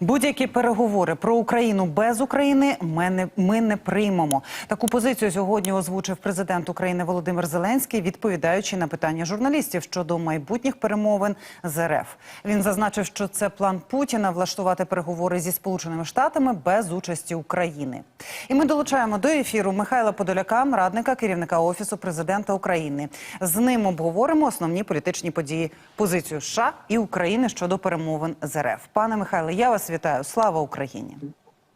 Будь-які переговори про Україну без України ми не, ми не приймемо. Таку позицію сьогодні озвучив президент України Володимир Зеленський, відповідаючи на питання журналістів щодо майбутніх перемовин з РФ. Він зазначив, що це план Путіна влаштувати переговори зі Сполученими Штатами без участі України. І ми долучаємо до ефіру Михайла Подоляка, радника керівника офісу президента України. З ним обговоримо основні політичні події, позицію США і України щодо перемовин з РФ. Пане Михайле, я вас вітаю. Слава Україні!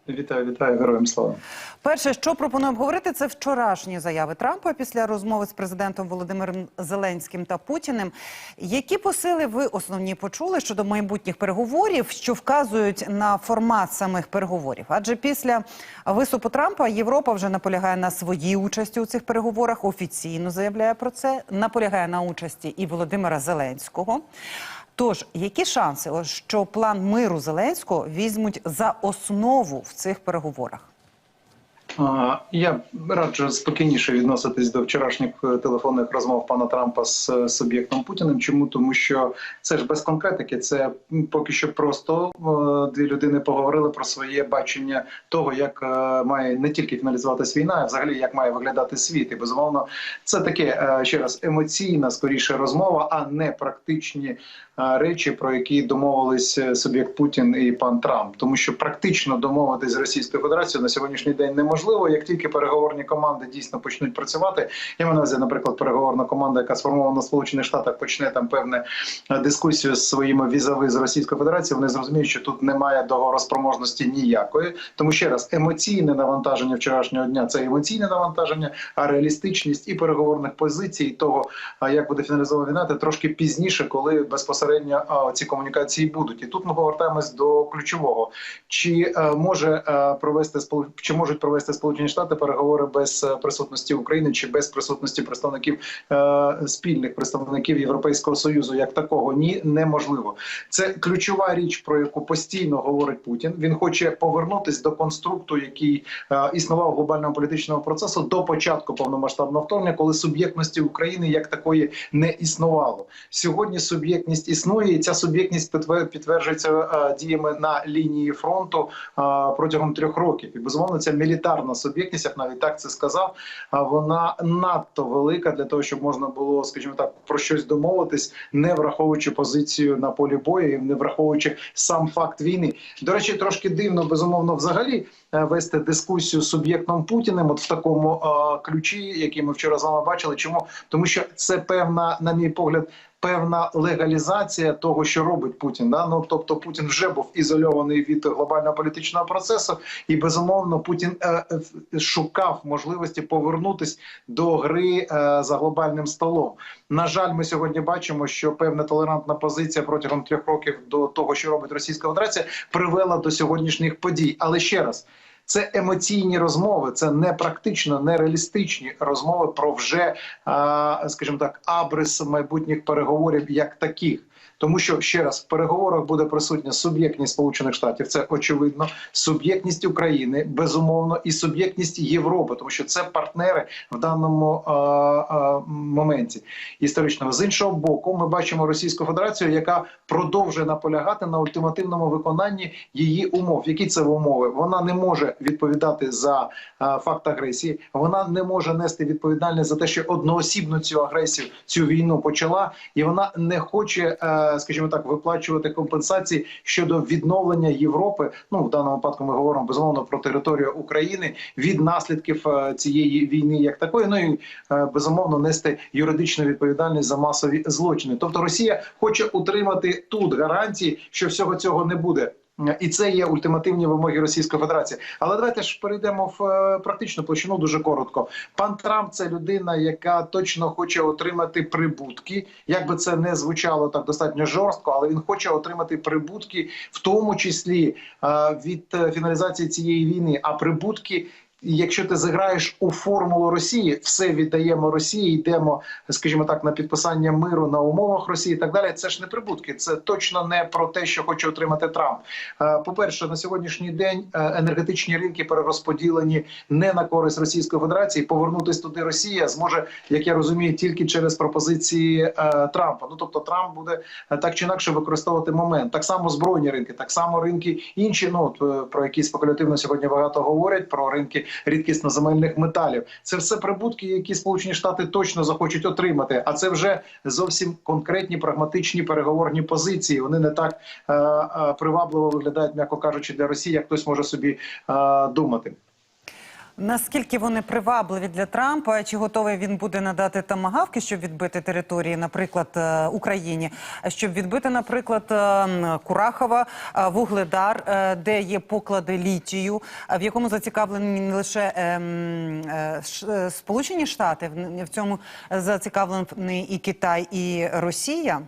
Вітаю, вітаю, героям слава. Перше, що пропоную обговорити, це вчорашні заяви Трампа після розмови з президентом Володимиром Зеленським та Путіним. Які посили ви основні почули щодо майбутніх переговорів, що вказують на формат самих переговорів? Адже після виступу Трампа Європа вже наполягає на своїй участі у цих переговорах. Офіційно заявляє про це. Наполягає на участі і Володимира Зеленського. Тож, які шанси, що план миру Зеленського візьмуть за основу в цих переговорах? Я раджу спокійніше відноситись до вчорашніх е, телефонних розмов пана Трампа з е, суб'єктом Путіним. Чому тому, що це ж без конкретики, це поки що просто е, дві людини поговорили про своє бачення того, як має не тільки фіналізуватись війна, а взагалі як має виглядати світ. І безумовно, це таке ще раз емоційна скоріше розмова, а не практичні речі, про які домовились суб'єкт Путін і пан Трамп. Тому що практично домовитись з Російською Федерацією на сьогоднішній день неможливо. Як тільки переговорні команди дійсно почнуть працювати, я маю на увазі, наприклад, переговорна команда, яка сформована в Сполучених Штатах, почне там певне е, дискусію з своїми візави з Російською Федерацією. Вони зрозуміють, що тут немає договороспроможності ніякої. Тому ще раз емоційне навантаження вчорашнього дня це емоційне навантаження, а реалістичність і переговорних позицій, і того, як буде фіналізована війна, це трошки пізніше, коли безпосередньо ці комунікації будуть. І тут ми повертаємось до ключового: чи е, може е, провести чи можуть провести Сполучені Штати переговори без е, присутності України чи без присутності представників е, спільних представників Європейського союзу, як такого ні, неможливо. Це ключова річ, про яку постійно говорить Путін. Він хоче повернутись до конструкту, який е, існував глобального політичного процесу до початку повномасштабного вторгнення, коли суб'єктності України як такої не існувало. Сьогодні суб'єктність існує, і ця суб'єктність підтвер- підтверджується діями на лінії фронту протягом трьох років. І безумовно, ця мілітарна суб'єктність, я навіть так це сказав. вона надто велика для того, щоб можна було, скажімо так, про щось домовитись, не враховуючи позицію на полі бою, і не враховуючи сам факт війни. До речі, трошки дивно, безумовно, взагалі е, вести дискусію з суб'єктом Путіним, от в такому е, ключі, який ми вчора з вами бачили. Чому тому, що це певна, на мій погляд. Певна легалізація того, що робить Путін, да? ну тобто Путін вже був ізольований від глобального політичного процесу, і безумовно Путін е, е, шукав можливості повернутись до гри е, за глобальним столом. На жаль, ми сьогодні бачимо, що певна толерантна позиція протягом трьох років до того, що робить Російська Федерація, привела до сьогоднішніх подій. Але ще раз. Це емоційні розмови, це не практично, не реалістичні розмови про вже, скажімо так, абрис майбутніх переговорів як таких. Тому що ще раз в переговорах буде присутня суб'єктність Сполучених Штатів, це очевидно, суб'єктність України, безумовно, і суб'єктність Європи, тому що це партнери в даному а, а, моменті історичного. З іншого боку, ми бачимо Російську Федерацію, яка продовжує наполягати на ультимативному виконанні її умов. Які це умови? Вона не може відповідати за а, факт агресії. Вона не може нести відповідальність за те, що одноосібно цю агресію, цю війну почала, і вона не хоче, е, скажімо так, виплачувати компенсації щодо відновлення Європи. Ну в даному випадку ми говоримо безумовно про територію України від наслідків е, цієї війни, як такої. Ну і е, безумовно нести юридичну відповідальність за масові злочини. Тобто Росія хоче утримати тут гарантії, що всього цього не буде. І це є ультимативні вимоги Російської Федерації. Але давайте ж перейдемо в е, практичну площину дуже коротко. Пан Трамп це людина, яка точно хоче отримати прибутки. Як би це не звучало так достатньо жорстко, але він хоче отримати прибутки, в тому числі е, від фіналізації цієї війни. А прибутки якщо ти зіграєш у формулу Росії, все віддаємо Росії, йдемо, скажімо так, на підписання миру на умовах Росії, і так далі. Це ж не прибутки. Це точно не про те, що хоче отримати Трамп. Е, По-перше, на сьогоднішній день е, енергетичні ринки перерозподілені не на користь Російської Федерації. Повернутись туди Росія зможе, як я розумію, тільки через пропозиції е, Трампа. Ну тобто Трамп буде так чи інакше використовувати момент. Так само збройні ринки, так само ринки інші. Ну про які спекулятивно сьогодні багато говорять про ринки рідкісно-земельних металів. Це все прибутки, які Сполучені Штати точно захочуть отримати. А це вже зовсім конкретні прагматичні переговорні позиції. Вони не так е, е, привабливо виглядають, м'яко кажучи, для Росії, як хтось може собі е, думати. Наскільки вони привабливі для Трампа? Чи готовий він буде надати тамагавки, щоб відбити території, наприклад, е, Україні, щоб відбити, наприклад, е, Курахова, е, Вугледар, де є поклади літію, в якому зацікавлені не лише Сполучені Штати, в цьому зацікавлений і Китай, і Росія.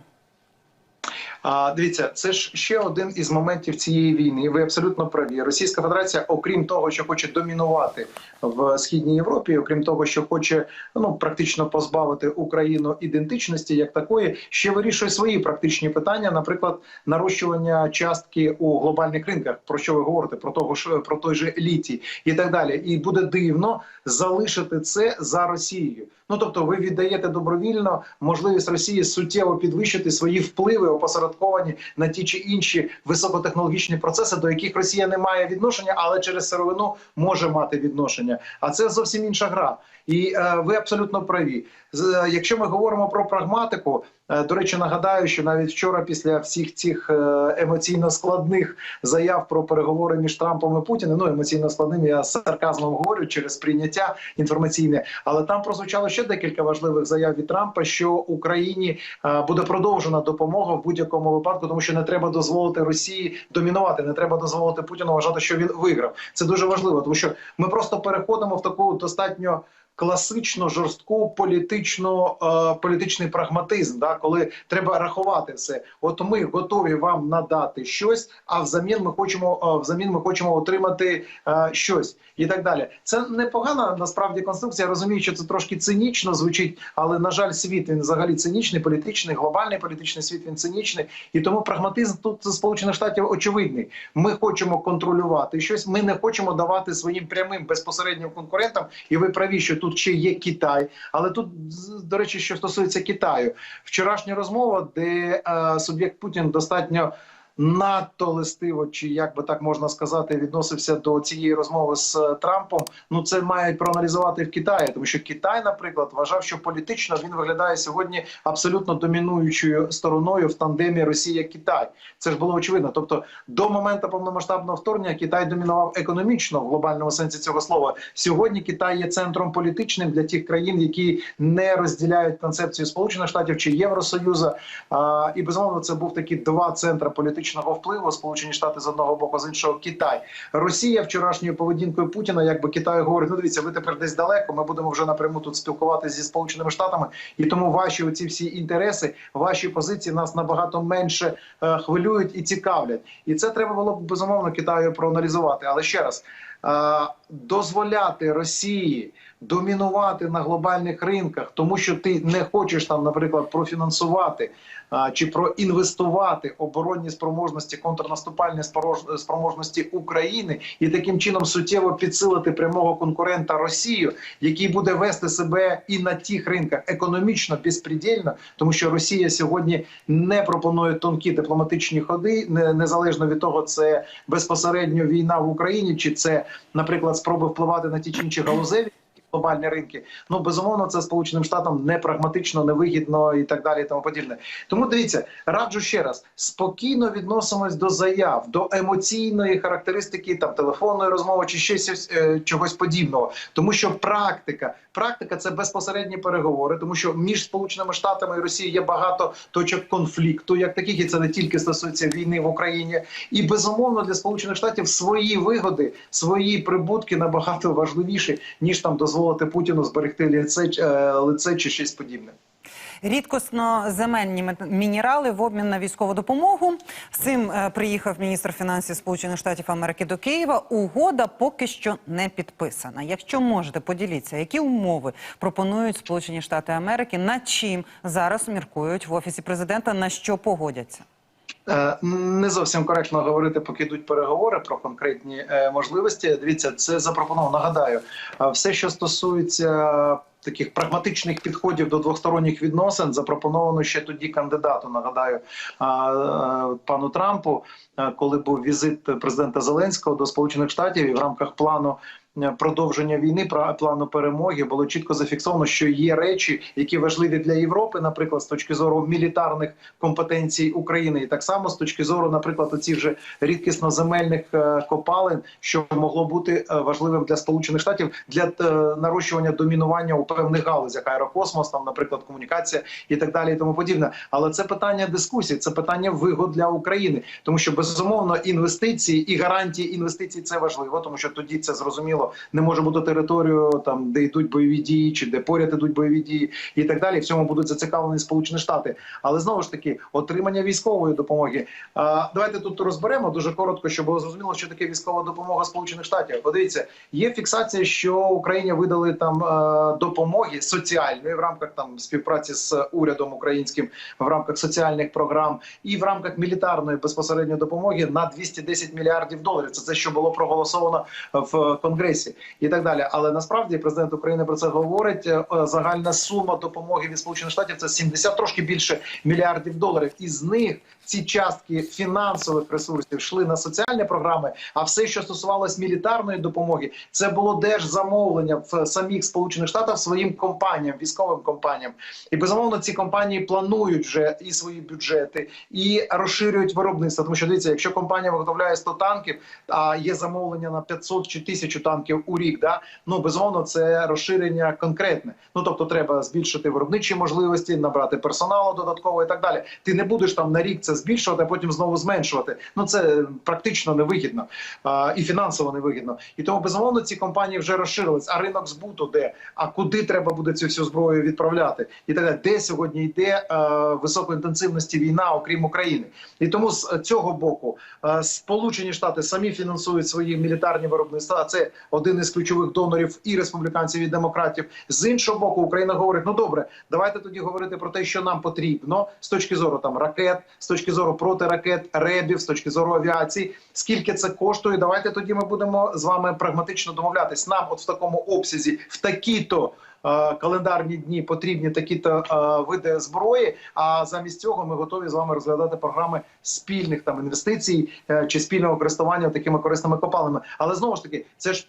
А дивіться, це ж ще один із моментів цієї війни. Ви абсолютно праві. Російська Федерація, окрім того, що хоче домінувати в східній Європі, окрім того, що хоче ну практично позбавити Україну ідентичності як такої, ще вирішує свої практичні питання, наприклад, нарощування частки у глобальних ринках. Про що ви говорите? Про того ж про той же літій і так далі. І буде дивно залишити це за Росією. Ну тобто, ви віддаєте добровільно можливість Росії суттєво підвищити свої впливи, опосередковані на ті чи інші високотехнологічні процеси, до яких Росія не має відношення, але через сировину може мати відношення. А це зовсім інша гра. І е, ви абсолютно праві. Е, якщо ми говоримо про прагматику, до речі, нагадаю, що навіть вчора, після всіх цих е, емоційно складних заяв про переговори між Трампом і Путіним, ну емоційно складним, я з сарказмом говорю через прийняття інформаційне, але там прозвучало ще декілька важливих заяв від Трампа, що Україні е, буде продовжена допомога в будь-якому випадку, тому що не треба дозволити Росії домінувати, не треба дозволити Путіну вважати, що він виграв. Це дуже важливо, тому що ми просто переходимо в таку достатньо. Класично жорстку політичну е, політичний прагматизм, да, коли треба рахувати все. От ми готові вам надати щось, а взамін ми хочемо е, взамін ми хочемо отримати е, щось і так далі. Це непогана насправді конструкція. Я розумію, що це трошки цинічно звучить, але на жаль, світ він взагалі цинічний, політичний, глобальний політичний світ він цинічний, і тому прагматизм тут сполучених штатів очевидний. Ми хочемо контролювати щось. Ми не хочемо давати своїм прямим безпосереднім конкурентам. І ви праві, що тут ще є Китай. Але тут, до речі, що стосується Китаю, вчорашня розмова, де е, суб'єкт Путін достатньо. Надто листиво, чи як би так можна сказати, відносився до цієї розмови з е, Трампом. Ну це мають проаналізувати в Китаї, тому що Китай, наприклад, вважав, що політично він виглядає сьогодні абсолютно домінуючою стороною в тандемі Росія-Китай. Це ж було очевидно. Тобто, до моменту повномасштабного вторгнення Китай домінував економічно в глобальному сенсі цього слова. Сьогодні Китай є центром політичним для тих країн, які не розділяють концепцію Сполучених Штатів чи Євросоюзу. А, і безумовно, це був такі два центри політичного впливу: Сполучені Штати з одного боку, з іншого Китай. Росія вчорашньою поведінкою Путіна, якби Китаю говорить: ну дивіться, ви тепер десь далеко. Ми будемо вже напряму тут спілкуватися зі сполученими штатами, і тому ваші оці всі інтереси, ваші позиції нас набагато менше е, хвилюють і цікавлять. І це треба було б безумовно Китаю проаналізувати. Але ще раз дозволяти Росії домінувати на глобальних ринках, тому що ти не хочеш там, наприклад, профінансувати чи проінвестувати оборонні спроможності, контрнаступальні спроможності України і таким чином суттєво підсилити прямого конкурента Росію, який буде вести себе і на тих ринках економічно безпредельно, тому що Росія сьогодні не пропонує тонкі дипломатичні ходи, не- незалежно від того, це безпосередньо війна в Україні, чи це, наприклад, спроби впливати на ті чи інші галузеві глобальні ринки. Ну безумовно, це сполученим штатам не прагматично, невигідно і так далі. І тому подібне. Тому дивіться, раджу ще раз спокійно відносимось до заяв, до емоційної характеристики там телефонної розмови чи щось, е, чогось подібного, тому що практика, практика це безпосередні переговори, тому що між сполученими штатами і Росією є багато точок конфлікту, як таких, і це не тільки стосується війни в Україні, і безумовно для сполучених штатів свої вигоди, свої прибутки набагато важливіші ніж там дозволити Путіну зберегти лице, е, лице чи щось подібне. Рідкосно земельні мінерали в обмін на військову допомогу. З цим е, приїхав міністр фінансів Сполучених Штатів Америки до Києва. Угода поки що не підписана. Якщо можете, поділіться, які умови пропонують Сполучені Штати Америки, над чим зараз міркують в офісі президента, на що погодяться. Е, Не зовсім коректно говорити, поки йдуть переговори про конкретні е, можливості. Дивіться, це запропоновано. Нагадаю, е, все, що стосується таких прагматичних підходів до двосторонніх відносин, запропоновано ще тоді кандидату. Нагадаю, пану Трампу, коли був візит президента Зеленського до Сполучених Штатів і в рамках плану. Е, Продовження війни плану перемоги. Було чітко зафіксовано, що є речі, які важливі для Європи, наприклад, з точки зору мілітарних компетенцій України, і так само з точки зору, наприклад, оці вже рідкісноземельних е, копалин, що могло бути е, важливим для Сполучених Штатів для нарощування домінування у певних галузях, аерокосмос, там, наприклад, комунікація і так далі, і тому подібне. Але це питання дискусії, це питання вигод для України, тому що безумовно інвестиції і гарантії інвестицій це важливо, тому що тоді це зрозуміло не може бути територію там, де йдуть бойові дії, чи де поряд ідуть бойові дії, і так далі. В цьому будуть зацікавлені Сполучені Штати. Але знову ж таки, отримання військової допомоги. А, давайте тут розберемо дуже коротко, щоб було зрозуміло, що таке військова допомога Сполучених Штатів. Подивіться, є фіксація, що Україні видали там е, допомоги соціальної в рамках там співпраці з урядом українським в рамках соціальних програм і в рамках мілітарної безпосередньо допомоги на 210 мільярдів доларів. Це те, що було проголосовано в конгресі і так далі. Але насправді президент України про це говорить. Е, Загальна сума допомоги від Сполучених Штатів це 70, трошки більше мільярдів доларів. Із них ці частки фінансових ресурсів йшли на соціальні програми. А все, що стосувалось мілітарної допомоги, це було держзамовлення в самих Сполучених Штатах своїм компаніям, військовим компаніям. І безумовно ці компанії планують вже і свої бюджети, і розширюють виробництво. Тому що дивіться, якщо компанія виготовляє 100 танків, а є замовлення на 500 чи 1000 танків у рік, да ну безумовно, це розширення конкретне. Ну тобто, треба збільшити виробничі можливості, набрати персоналу додатково і так далі. Ти не будеш там на рік це збільшувати, а потім знову зменшувати. Ну це практично невигідно а, і фінансово невигідно. І тому безумовно ці компанії вже розширились. А ринок збуту де? А куди треба буде цю всю зброю відправляти? І так далі. Де сьогодні йде е, високоінтенсивності війна, окрім України? І тому з цього боку е, Сполучені Штати самі фінансують свої мілітарні виробництва. Це один із ключових донорів і республіканців, і демократів. З іншого боку, Україна говорить: ну добре, давайте тоді говорити про те, що нам потрібно з точки зору там ракет, з точки зору протиракет, ребів, з точки зору авіації. Скільки це коштує? Давайте тоді ми будемо з вами прагматично домовлятись. Нам, от в такому обсязі, в такі-то. е, Календарні дні потрібні такі-то е, види зброї. А замість цього ми готові з вами розглядати програми спільних там інвестицій е, чи спільного користування такими корисними копалинами. Але знову ж таки, це ж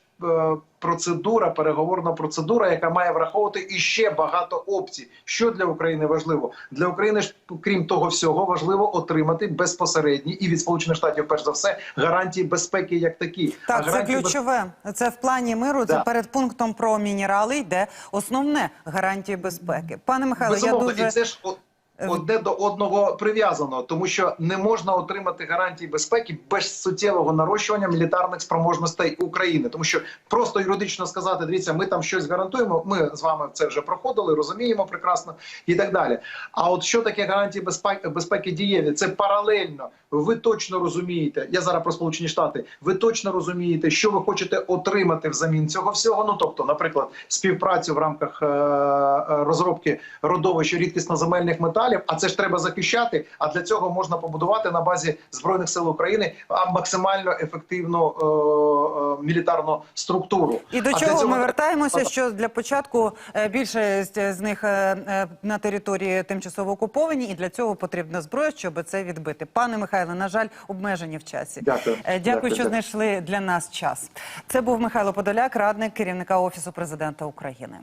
процедура, переговорна процедура, яка має враховувати іще багато опцій. Що для України важливо для України ж, крім того всього, важливо отримати безпосередні і від сполучених штатів, перш за все, гарантії безпеки як такі. А Так, це гарантії без- ключове. Це в плані миру. Це перед пунктом про мінерали йде основне гарантії безпеки. Пане Михайло, я дуже і це ж Е, одне до одного прив'язано, тому що не можна отримати гарантії безпеки без суттєвого нарощування мілітарних спроможностей України, тому що просто юридично сказати, дивіться, ми там щось гарантуємо. Ми з вами це вже проходили, розуміємо прекрасно і так далі. А от що таке гарантії безпеки безпеки дієві? Це паралельно. Ви точно розумієте. Я зараз про Сполучені Штати. Ви точно розумієте, що ви хочете отримати взамін цього всього. Ну тобто, наприклад, співпрацю в рамках е, е, розробки родовища рідкісноземельних металів. А це ж треба захищати. А для цього можна побудувати на базі збройних сил України максимально ефективну е, е, мілітарну структуру. І до А чого цього ми вертаємося? Що для початку е, більшість з них е, е, на території тимчасово окуповані, і для цього потрібна зброя, щоб це відбити. Пане Михайле, на жаль, обмежені в часі. Дякую. Дякую, Дякую, що дякую. знайшли для нас час. Це був Михайло Подоляк, радник керівника офісу президента України.